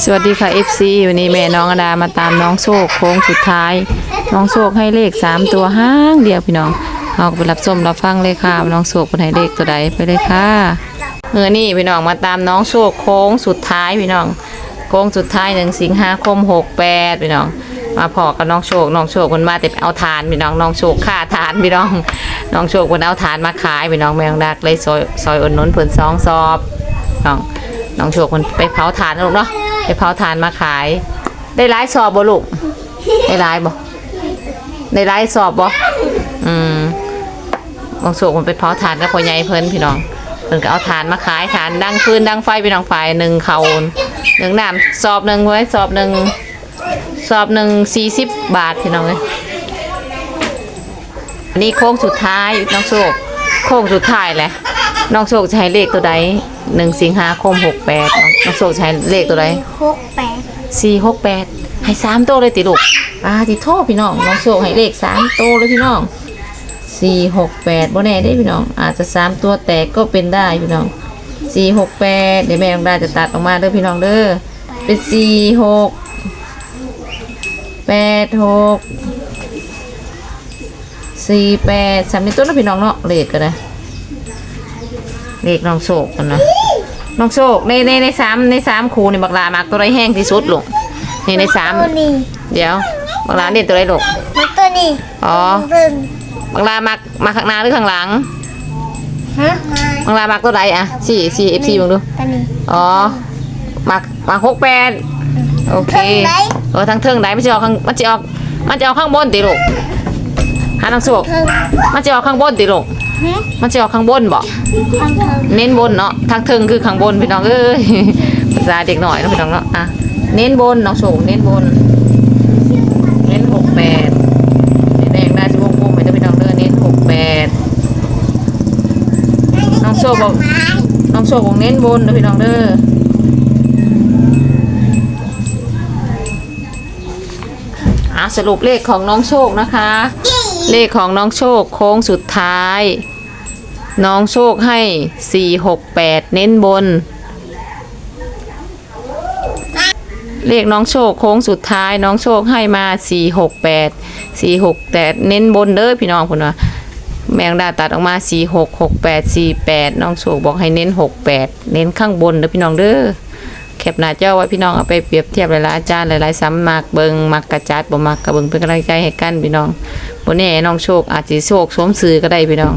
สวัสดีค่ะ FC วันนี้แม่น้องอดามาตามน้องโชคโค้งสุดท้าย น้องโชคให้เลข 3 ตัวห้างเดียวพี่น้องเอาไปรับชมรับฟังเลยค่ะน้องโชคเป็นให้เลขตัวใดไปเลยค่ะเมื่อนี่พี่น้องมาตามน้องโชคโค้งสุดท้ายพี่น้องโค้งสุดท้ายหนึ่งสิงหาคม68พี่น้อง มาพอกับน้องโชคน้องโชคมันมาแต่เอาทานพี่น้องน้องโชคฆ่าทานพี่น้องน้องโชคมันเอาทานมาขายพี่น้องแมงดักเลยซอยซอยอ่อนนุนเพิ่นสองซอบน้องน้องโชคมันไปเผาทานลูกเนาะ ไปเผาทานมาขาย ได้ร้ายสอบบ่ลูกได้ร้ายบ่ได้ร้ายสอบบ่อืมน้องโชคมันไปเผาทานกับพ่อใหญ่เพิ่นพี่น้องเพิ่นก็เอาทานมาขายทานดังฟืนดังไฟพี่น้องไฟหนึ่งเขาหนึ่งน้ำสอบหนึ่งไว้สอบหนึ่งสอบหนึ่งสี่สิบบาทพี่น้องเลยนนี้โค้งสุดท้ายน้องโชคโค้งสุดท้ายแหละน้องโชคจะให้เลขตัวใด หนึ่งสิงหาคมหกแปดน้องโชคจะให้เลขตัวใดหกแปดสี่หกแปดให้สามโตวเลยติลูกอ่าติโทษพี่น้องน้องโชคให้เลขสามโตวเลยพี่น้องสี่หกแปดบ่แน่ได้พี่น้อง อาจจะสามตัวแตกก็เป็นได้พี่น้องสี่หกแปดเดี๋ยวแม่ต้องได้จะตัดออกมาเด้อพี่น้องเด้อเป็นสี่หกแปดหกสี่แปดสามในต้นนะพี่น้องเนาะเลขกันนะเลขน้องโชคกันนะ น้องโชคในในในสามในสามคูนี่บักลามากตัวไรแห้งที่สุดลูกนี่ในสามตัวนี้เดี๋ยวบักลาเด่นตัวไรลูกมันตัวนี้อ๋อเบิ่งบักลามักมาข้างหน้าหรือข้างหลังฮะบักลามักตัวไรอะสี่สี่เอฟซีมึงดูตัวนี้อ๋อมักมักหกแปดโอเคเทิงไหนเออทั้งเทิงไหนมันจะออกข้างมันจะออกมันจะออกข้างบนติลูกหาน้องโชคเทิงมันจะออกข้างบนติลูกฮะ มันจะออกข้างบนบ่ทางเทิงเน้นบนเนาะทางเทิงคือข้างบนพี่น้องเอ้ยภาษาเด็กหน่อยเนาะพี่น้องเนาะอะเน้นบนน้องโฉมเน้นบน เน้นหกแปดแดงได้ชิวงกลมไปเด้อพี่น้องเด้อเน้นหกแปดน้องโชคบอกน้องโชคบอกเน้นบนเด้อพี่น้องเด้ออะสรุปเลขของน้องโชคนะคะ เลขของน้องโชคโค้งสุดท้าย น้องโชคให้4 6 8เน้นบน เลขน้องโชคโค้งสุดท้าย น้องโชคให้มา4 6 8 4 6 8เน้นบนเด้อพี่น้องคุณว่าแมงดาตัดออกมา4 6 6 8 4 8น้องโชคบอกให้เน้น6 8เน้นข้างบนเด้อพี่น้องเด้อ แคปหน้าเจ้าไว้พี่น้องเอาไปเปรียบเทียบหลายๆอาจารย์หลายๆซ้ำมากเบิงมักกระจัดบ่มักกระเบิงเป็นกำลังใจให้กันพี่น้องบนนี้น้องโชค อาจจะโชคสวมสื่อก็ได้พี่น้อง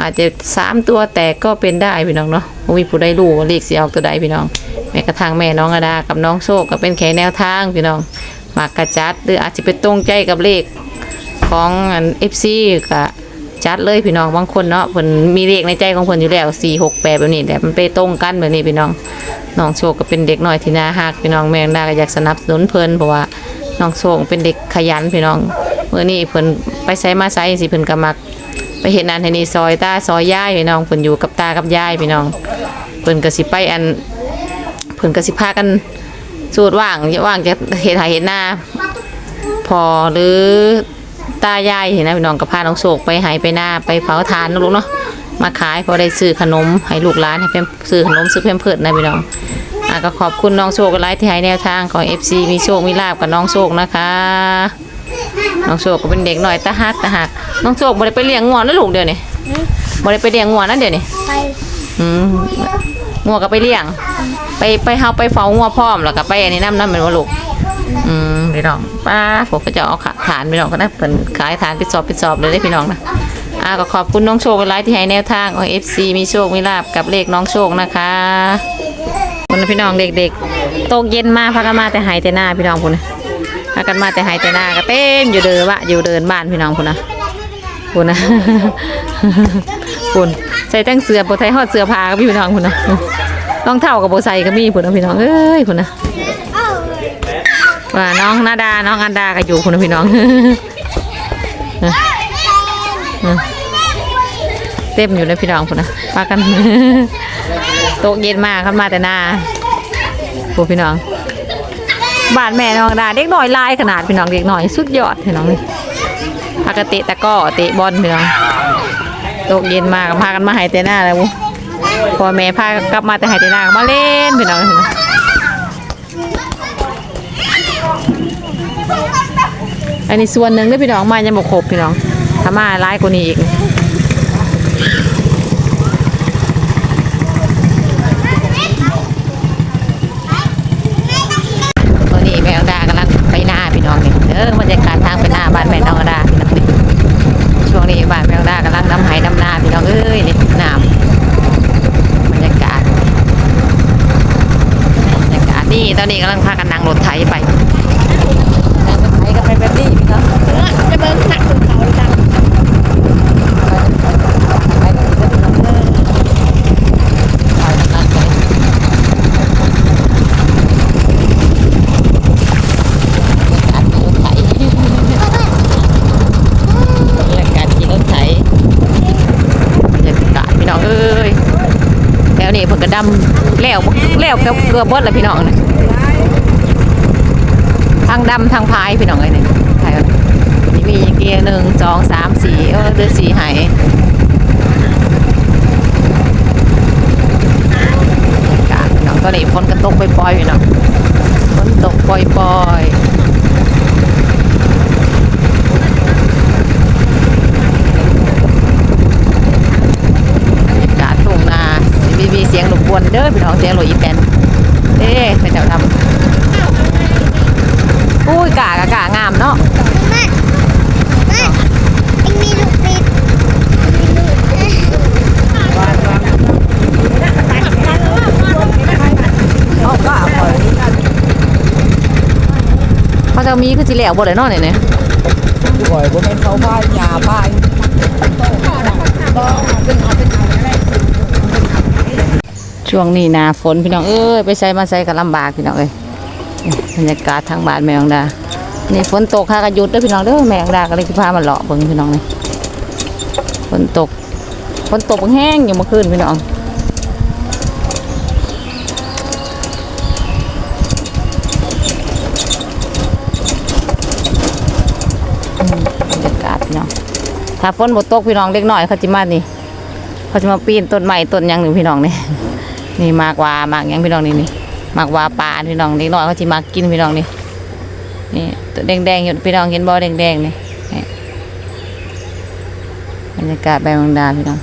อาจจะสามตัวแตกก็เป็นได้พี่น้องเนาะมีผู้ใดรู้ว่าเลขสิออกตัวใดพี่น้อง แม้กระทั่งแม่น้องอดากับน้องโชคก็เป็นแค่แนวทางพี่น้องมักกระจัดหรืออาจจะไปตรงใจกับเลขของอัน FC ก็จัดเลยพี่น้องบางคนเนาะเพิ่นมีเลขในใจของเพิ่นอยู่แล้ว4 6 8แบบนี้แต่มันไปตรงกันแบบนี้พี่น้อง น้องโชคก็เป็นเด็กน้อยที่น่าฮักพี่น้องแมงดาก็อยากสนับสนุนเพิ่นเพราะว่าน้องโชคเป็นเด็กขยันพี่น้องเมื่อนี้เพิ่นไปไสมาไสสิเพิ่นก็มัก ไปเห็นนั่นเห็นนี่ซอยตาซอยย่ายพี่น้องเพิ่นอยู่กับตากับย่ายพี่น้องเพิ่นก็สิไปอันเพิ่นก็สิพากันสูดว่างว่างจะเฮ็ดหาเฮ็ดหน้า พอหรือตายายเห็นนะพี่น้องก็พาน้องโชคไปหายไปหน้าไปเผาทานนะลูกเนาะ มาขายพอได้ซื้อขนมให้ลูกหลานให้เพิ่มซื้อขนมซื้อเพิ่มเพิดนะพี่น้องอะก็ขอบคุณน้องโชคกันไลฟ์ที่ให้แนวทางของ FC มีโชคมีลาบกับน้องโชคนะคะ น้องโชคก็เป็นเด็กหน่อยตาฮักตาฮักน้องโชคบ่ได้ไปเลี้ยงงัวนะลูกเดี๋ยวนี้บ่ได้ไปเลี้ยงงัวนะเดี๋ยวนี้ไปอืมงัวก็ไปเลี้ยง ไปไปเฮาไปเฝ้างัวพร้อมแล้วก็ไปอันนี้นำนำเป็นว่าลูกอืมพี่น้องป้าผมก็จะเอาขาฐานพี่น้องก็ได้เพิ่นขายฐานไปสอบไปสอบเลยเด้อพี่น้องนะ อะก็ขอบคุณน้องโชคกันไลฟ์ที่ให้แนวทางของ FC มีโชคมีลาบกับเลขน้องโชคนะคะคนพี่น้องเด็กๆตกเย็นมาพากันมาแต่หายแต่หน้าพี่น้องพุ่นนะพากันมาแต่หายแต่หน้าก็เต้นอยู่เดินวะอยู่เดินบ้านพี่น้องพุ่นนะพุ่นนะพุ่นใส่ตั้งเสือโบไทยฮอดเสือผ้ากับพี่น้องพุ่นนะรองเท้ากับโบใส่ก็มีพุ่นนะพี่น้องเอ้ยพุ่นนะว่าน้องนาดาน้องอันดาก็อยู่พุ่นนะพี่น้อง เต็มอยู่นะพี่น้องพุ่นนะพากันโต๊ะเย็นมากครับมาแต่หน้าพวกพี่น้องบ้านแม่น้องดาเด็กหน้อยลายขนาดพี่น้องเด็กหน้อยสุดยอดพี่น้องนี่พากเตะตะก้อเตะบอลพี่น้องโต๊ะเย็นมากพากันมาหายแต่หน้าแล้วพอแม่พากลับมาแต่หายแต่หน้ามาเล่นพี่น้องอันนี้ส่วนหนึ่งได้พี่น้องมายังบ่ครบพี่น้องถ้ามาหลายกว่านี้อีก ตอนนี้แม่น้องดากำลังไปหน้าพี่น้องนี่เออบรรยากาศทางไปหน้าบ้านแม่น้องดาพี่น้องนี่ช่วงนี้บ้านแม่น้องดากำลังนำไหนำนาพี่น้องเอ้ยนี่น้ำบรรยากาศบรรยากาศนี่ตอนนี้กำลังพากันนั่งรถไถไปนั่งรถไถกันไปแบบนี้พี่น้อง จะเบิ้งหนักถึงเขาจัง ไปกันเด้อพี่น้องเอ้ยไปกันนั่งไปบรรยากาศขี่รถไถ บรรยากาศพี่น้องเอ้ยแล้ วนี่เพิ่นก็ดำแล้วแล้วเกือบเบิดแล้วพี่น้องนี่ทางดำทางพายพี่น้องเอ้ยนี่พายมีเกียร์หนึ่งสองสามสี่เออเดือสี่หายกาศพี่น้องตอนนี้ฝนก็ตกปล่อยๆพี่น้องฝนตกปล่อยๆบรรยากาศทุ่งนามีมีเสียงรบก วนเด้อพี่น้องเสียงรถอีแตนเด้เป็นเจ้าทำอุ้ยกากะกางามเนาะแม่แม่เอ็งมีลูกปิดเขาก็คอยเขาจะมีคือสิแล้วบ่ได้เนาะเนี่ยเนี่ยก่อยบ่แม่นเขาพายหญ้าพาย ช่วงนี้นาฝนพี่น้องเอ้ยไปใส่มาใส่ก็ลำบากพี่น้องเอ้ยบรรยากาศทางบ้านแมงดานี่ฝนตกค่ะก็หยุดเด้อพี่น้องเด้อแมงดาก็เลยสิพามาเลาะเบิ่งพี่น้องนี่ฝนตกฝนตกแห้งอยู่เมื่อคืนพี่น้องบรรยากาศพี่น้องถ้าฝนบ่ตกพี่น้องเล็กน้อยเขาจิมานี่เขาจะมาปีนต้นไม้ต้นยังหนึ่งพี่น้องนี่ นี่มากว่ามากยังพี่น้องนี่นี่มากว่าปลาพี่น้องเด็กน้อยเขาจะมากินพี่น้องนี่นี่ตัวแดงๆอยู่พี่น้องเห็นบ่แดงๆนี่นี่บรรยากาศแบบมังดาพี่น้อง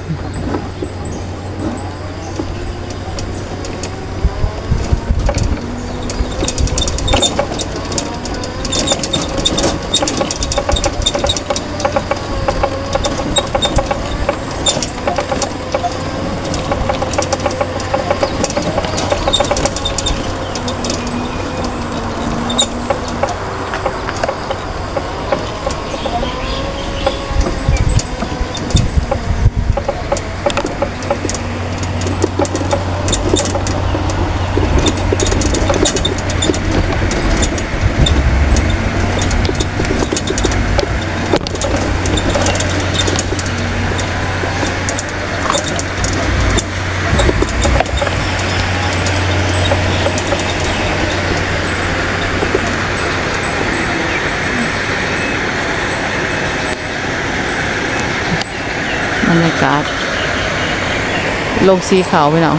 บรรยากาศ ลงสีขาวไปหน้อง